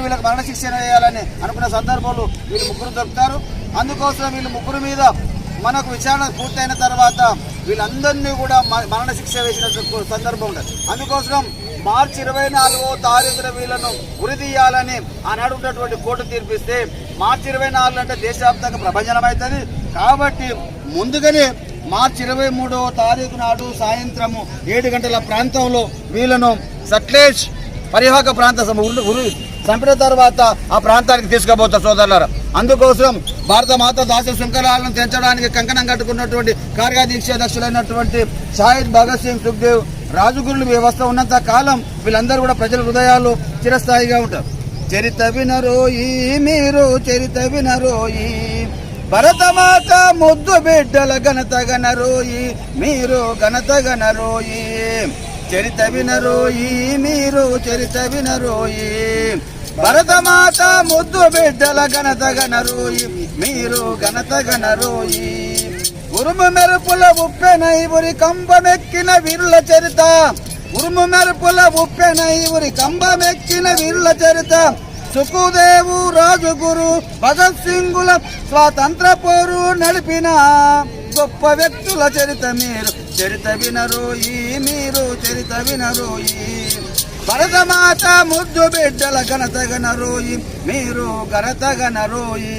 వీళ్ళకి మరణశిక్షణ వేయాలని అనుకున్న సందర్భంలో వీళ్ళు ముగ్గురు దొరుకుతారు. అందుకోసం వీళ్ళు ముగ్గురు మీద మనకు విచారణ పూర్తయిన తర్వాత వీళ్ళందరినీ కూడా మరణశిక్ష మరణ శిక్ష వేసిన సందర్భం ఉండదు. అందుకోసం మార్చి ఇరవై నాలుగో తారీఖున వీళ్ళను ఉరితీయాలని ఆనాడు ఉన్నటువంటి కోర్టు తీర్పిస్తే మార్చి ఇరవై నాలుగు అంటే దేశవ్యాప్తంగా ప్రభంజనం అవుతుంది కాబట్టి ముందుగానే మార్చి ఇరవై మూడవ తారీఖు నాడు సాయంత్రము ఏడు గంటల ప్రాంతంలో వీళ్ళను సట్లేజ్ పరివాహక ప్రాంత సమ- ఉరు చంపిన తర్వాత ఆ ప్రాంతానికి తీసుకుపోతారు సోదరులారా అందుకోసం భారత మాత దాస శృంఖలాలను తెంచడానికి కంకణం కట్టుకున్నటువంటి కార్యదీక్ష అధ్యక్షులైనటువంటి షాహిద్ భగత్ సింగ్ సుఖ్దేవ్ రాజుగురుల వ్యవస్థ ఉన్నంత కాలం వీళ్ళందరూ కూడా ప్రజల హృదయాలు చిరస్థాయిగా ఉంటారు. చరిత వినరోయి మీరు చరిత వినరోయి భరతమాత ముద్దు బిడ్డల ఘనత గనరోయి మీరు ఘనత గనరోయి చరిత వినరోయి మీరు చరిత వినరోయి భరతమాత ముద్దు బిడ్డల ఘనత గనరోయి మీరు ఘనత గనరోయి ఉరుము మెరుపుల ఉప్పెనై ఉరి కంబమెక్కిన వీరుల చరిత. ఉరుము మెరుపుల ఉప్పెనై ఉరి కంబమెక్కిన వీరుల చరిత. సుఖదేవు రాజుగురు భగత్ సింగుల స్వాతంత్ర పోరు నడిపిన గొప్ప వ్యక్తుల చరిత మీరు. చరిత వినరోయి మీరు చరిత వినరోయి. భరతమాత ముద్దు బిడ్డల ఘనత గనరోయి మీరు ఘనత గనరోయి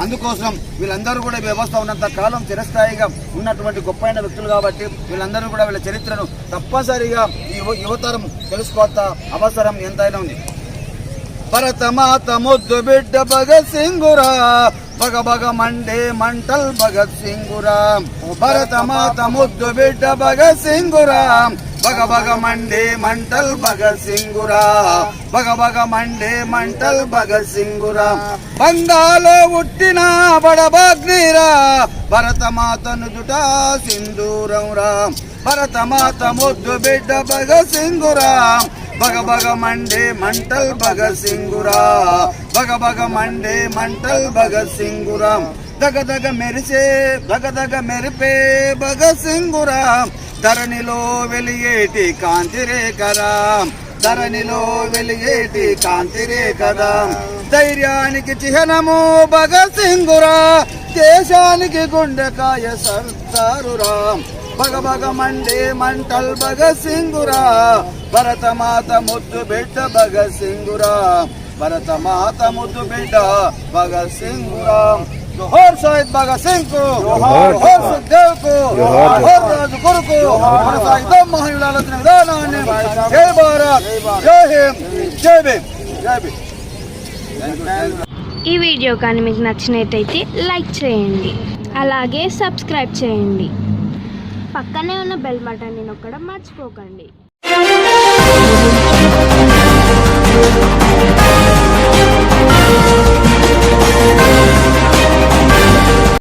అందుకోసం వీళ్ళందరూ కూడా వ్యవస్థ ఉన్నంత కాలం చిరస్థాయిగా ఉన్నటువంటి గొప్పైన వ్యక్తులు కాబట్టి వీళ్ళందరూ కూడా వీళ్ళ చరిత్రను తప్పనిసరిగా ఈ యువ- యువతరం తెలుసుకోవాల్సిన అవసరం ఎంతైనా ఉంది. భరతమాత ముద్దు బిడ్డ భగత్ సింగురా బగ బగ మండే మంటల్ భగత్ సింగురా. భరతమాత ముద్దు బిడ్డ భగత్ సింగురా. బగ బగ మండే మంటల్ భగత్ సింగురా. బగ బగ మండే మంటల్ భగత్ సింగురా. బంగాలో ఉట్టిన బడబాగ్నిరా భరతమాతను జుట సింధూరం రామ్ భరతమాత ముద్దు బిడ్డ భగత్ సింగురా. బగ బగ మండే మంటల్ భగత్ సింగురా. బగ బగ మండే మంటల్ భగత్ సింగురా. దగ దగ మెరిసే దగ దగ మెరిపే భగత్ సింగురా. ధరణిలో వెలిగేటి కాంతిరే కదా ధరణిలో వెలిగేటి కాంతిరే కదా ధైర్యానికి చిహ్నము భగత్ సింగురా దేశానికి గుండెకాయ సర్దారురా భగభగ మండే మంటల్ భగత్ సింగురా భరత మాత ముద్దు బిడ్డ భగత్ సింగురా భరత మాత ముద్దు బిడ్డ భగత్ సింగురా జోహర్ షాహిద్ భగత్ సింగ్కు జోహర్ సుఖదేవ్కు జోహర్ రాజు గురుకు మన సాయుధం మహిళాలోచన విధానాన్ని జై భారత్ జై హింద్ జై భీమ్ జై భీమ్ ఈ వీడియో కానీ మీకు నచ్చినట్టయితే లైక్ చేయండి. అలాగే సబ్స్క్రైబ్ చేయండి. పక్కనే ఉన్న బెల్ బటన్ని నొక్కడం మర్చిపోకండి.